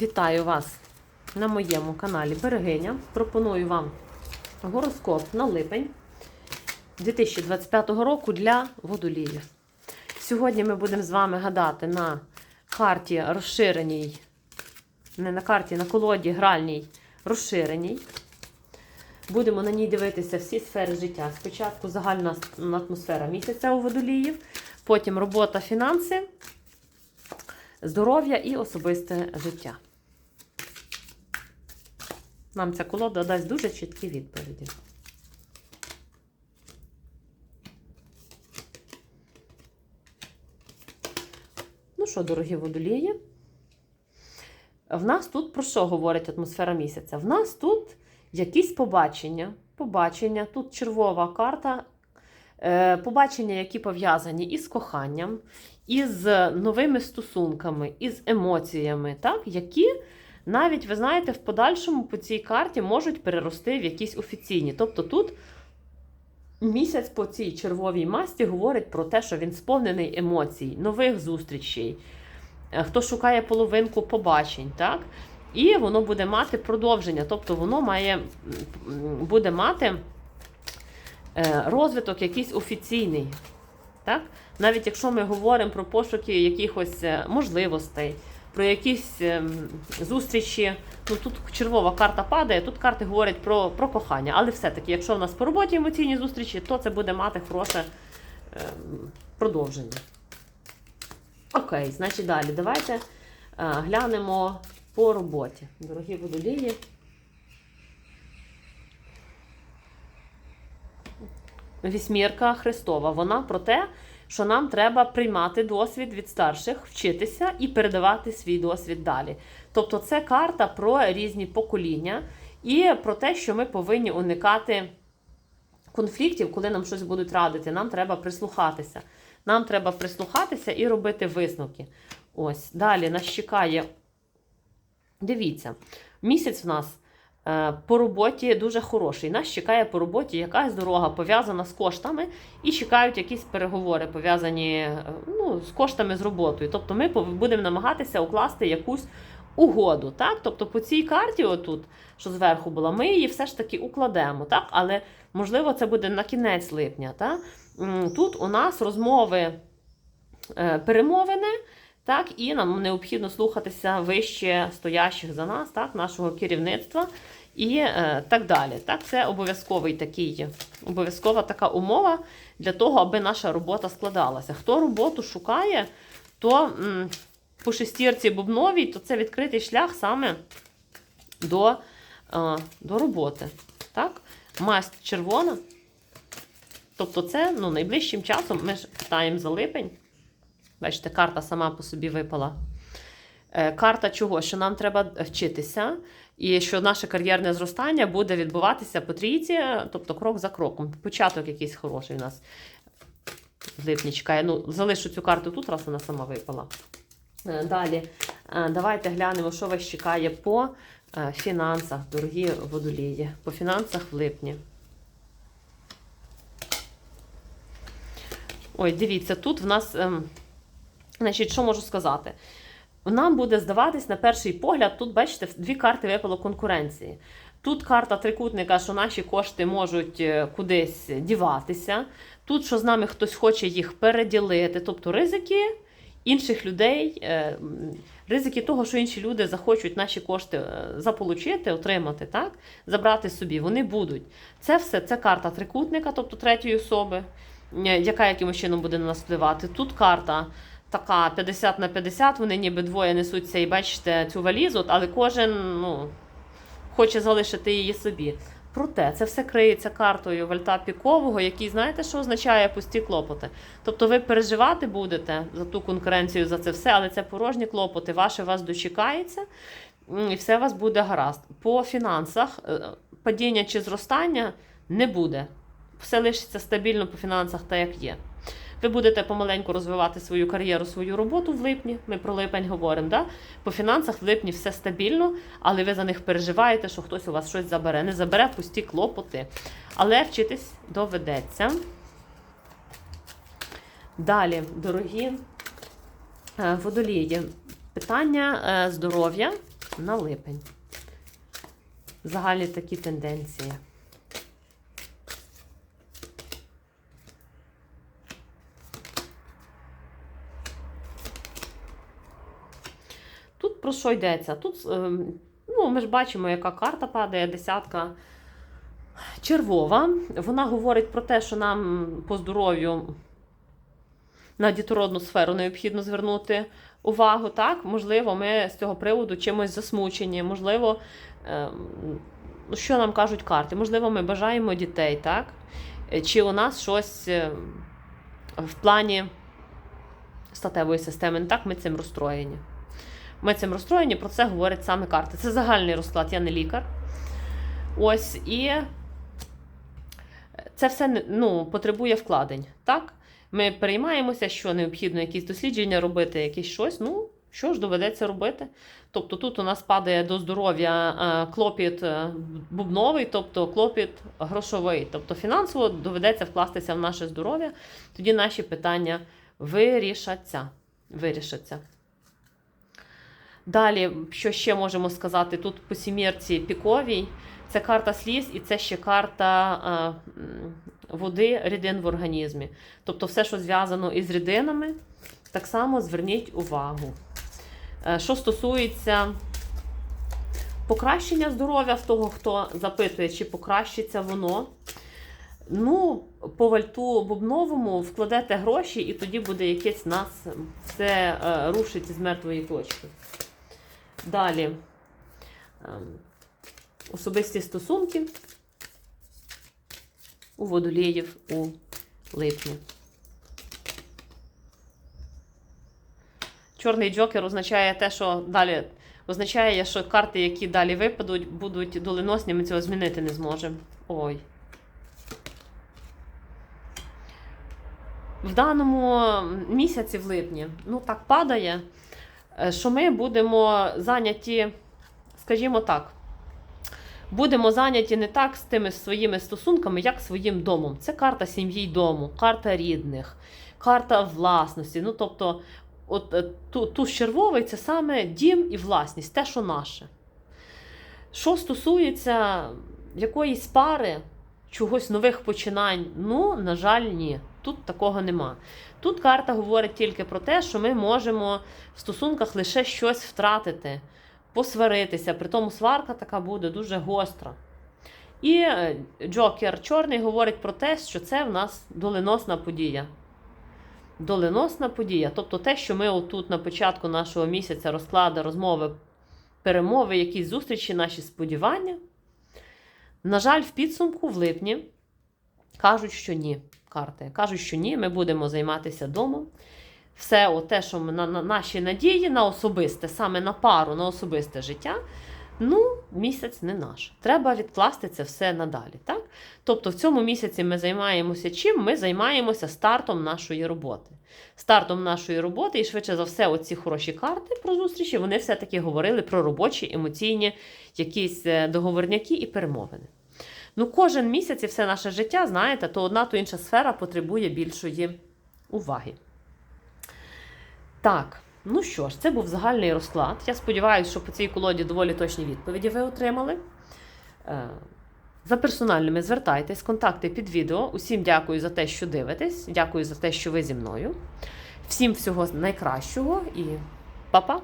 Вітаю вас на моєму каналі Берегиня. Пропоную вам гороскоп на липень 2025 року для водоліїв. Сьогодні ми будемо з вами гадати на карті розширеній, не на карті, на колоді гральній розширеній. Будемо на ній дивитися всі сфери життя. Спочатку загальна атмосфера місяця у водоліїв, потім робота, фінанси, здоров'я і особисте життя. Нам ця колода дасть дуже чіткі відповіді. Ну що, дорогі водолії? В нас тут про що говорить атмосфера місяця? В нас тут якісь побачення. Побачення, тут червова карта. Е, Побачення, які пов'язані із коханням, із новими стосунками, із емоціями, так? які навіть, ви знаєте, в подальшому по цій карті можуть перерости в якісь офіційні. Тобто тут місяць по цій червовій масті говорить про те, що він сповнений емоцій, нових зустрічей. Е, Хто шукає половинку побачень, так? І воно буде мати продовження, тобто воно має буде мати е, розвиток якийсь офіційний. Так? Навіть якщо ми говоримо про пошуки якихось е, можливостей, про якісь ем, зустрічі, ну тут червова карта падає, тут карти говорять про, про кохання. Але все-таки, якщо в нас по роботі емоційні зустрічі, то це буде мати хороше ем, продовження. Окей, значить далі. Давайте е, глянемо по роботі. Дорогі водолії. Вісьмірка Христова. Вона про те, що нам треба приймати досвід від старших, вчитися і передавати свій досвід далі. Тобто, це карта про різні покоління і про те, що ми повинні уникати конфліктів, коли нам щось будуть радити. Нам треба прислухатися. Нам треба прислухатися і робити висновки. Ось, далі нас чекає. Дивіться, місяць в нас по роботі дуже хороший. Нас чекає по роботі якась дорога пов'язана з коштами, і чекають якісь переговори, пов'язані е, ну, з коштами з роботою. Тобто ми будемо намагатися укласти якусь угоду. Так? Тобто по цій карті, отут, що зверху була, ми її все ж таки укладемо. Так? Але можливо це буде на кінець липня. Так? Тут у нас розмови, е, перемовини. Так, і нам необхідно слухатися вище стоящих за нас, так, нашого керівництва і е, так далі. Так, це обов'язковий такий, обов'язкова така умова для того, аби наша робота складалася. Хто роботу шукає, то м, по шестірці бубновій, то це відкритий шлях саме до, е, до роботи. Так? Масть червона. Тобто, це ну, найближчим часом ми ж питаємо за липень. Бачите, карта сама по собі випала. Е, Карта чого? Що нам треба вчитися, і що наше кар'єрне зростання буде відбуватися по трійці, тобто крок за кроком. Початок якийсь хороший у нас липні чекає. Ну, залишу цю карту тут, раз вона сама випала. Е, Далі, е, давайте глянемо, що вас чекає по фінансах, дорогі водолії. По фінансах в липні. Ой, дивіться, тут в нас. Значить, що можу сказати? Нам буде здаватись на перший погляд, тут, бачите, дві карти випало конкуренції. Тут карта трикутника, що наші кошти можуть е, кудись діватися. Тут, що з нами хтось хоче їх переділити, тобто ризики інших людей, е, ризики того, що інші люди захочуть наші кошти е, заполучити, отримати, так? забрати собі, вони будуть. Це все це карта трикутника, тобто третьої особи, яка якимось чином буде на нас впливати. Тут карта така 50 на 50, вони ніби двоє несуться і бачите цю валізу, але кожен ну, хоче залишити її собі. Проте це все криється картою вальта пікового, який знаєте, що означає пусті клопоти. Тобто ви переживати будете за ту конкуренцію, за це все, але це порожні клопоти, ваше вас дочекається, і все у вас буде гаразд. По фінансах е, падіння чи зростання не буде. Все лишиться стабільно по фінансах, так як є. Ви будете помаленьку розвивати свою кар'єру, свою роботу в липні. Ми про липень говоримо. Да? По фінансах в липні все стабільно, але ви за них переживаєте, що хтось у вас щось забере. Не забере пусті клопоти. Але вчитись доведеться. Далі, дорогі е, водолії, питання е, здоров'я на липень. Загальні такі тенденції. Тут що йдеться? Тут, ем, ну, ми ж бачимо, яка карта падає, десятка червова. Вона говорить про те, що нам по здоров'ю на дітородну сферу необхідно звернути увагу. Так, можливо, ми з цього приводу чимось засмучені, можливо, ем, ну, що нам кажуть карти? Можливо, ми бажаємо дітей, так? Чи у нас щось е, в плані статевої системи не так, ми цим розстроєні. Цим розстроєні, про це говорять саме карти. Це загальний розклад, я не лікар. Ось, і це все ну, потребує вкладень. Так? Ми переймаємося, що необхідно якісь дослідження робити, якесь щось. Ну, що ж доведеться робити? Тобто тут у нас падає до здоров'я е, клопіт е, бубновий, тобто клопіт грошовий. Тобто фінансово доведеться вкластися в наше здоров'я, тоді наші питання вирішаться. вирішаться. Далі, що ще можемо сказати? Тут по сімірці піковій. Це карта сліз і це ще карта е, води, рідин в організмі. Тобто все, що зв'язано із рідинами, так само зверніть увагу. Е, Що стосується покращення здоров'я в того, хто запитує, чи покращиться воно. Ну, по вальту бубновому вкладете гроші, і тоді буде якесь нас все е, рушить з мертвої точки. Далі. ем, Особисті стосунки у водоліїв у липні. Чорний джокер означає те, що далі означає, що карти, які далі випадуть, будуть доленосні, ми цього змінити не зможемо. Ой. В даному місяці, в липні, ну так падає, що ми будемо зайняті, скажімо так, будемо зайняті не так з тими своїми стосунками, як своїм домом. Це карта сім'ї й дому, карта рідних, карта власності. Ну, тобто, от е, ту, туз червовий це саме дім і власність, те, що наше. Що стосується якоїсь пари, чогось нових починань, ну, на жаль, ні. Тут такого нема. Тут карта говорить тільки про те, що ми можемо в стосунках лише щось втратити, посваритися. При тому сварка така буде дуже гостра. І е, Джокер Чорний говорить про те, що це в нас доленосна подія. Доленосна подія. Тобто те, що ми отут на початку нашого місяця розклади, розмови, перемови, якісь зустрічі, наші сподівання. На жаль, в підсумку в липні кажуть, що ні. Карти кажуть, що ні, ми будемо займатися домом. Все те, що на, на наші надії на особисте, саме на пару, на особисте життя. Ну, місяць не наш. Треба відкласти це все надалі. Так? Тобто, в цьому місяці ми займаємося чим? Ми займаємося стартом нашої роботи. Стартом нашої роботи, і швидше за все, оці хороші карти про зустрічі, вони все-таки говорили про робочі, емоційні якісь е, договорняки і перемовини. Ну, кожен місяць і все наше життя, знаєте, то одна, то інша сфера потребує більшої уваги. Так, ну що ж, це був загальний розклад. Я сподіваюся, що по цій колоді доволі точні відповіді ви отримали. Е, За персональними звертайтесь, контакти під відео. Усім дякую за те, що дивитесь. Дякую за те, що ви зі мною. Всім всього найкращого і па-па!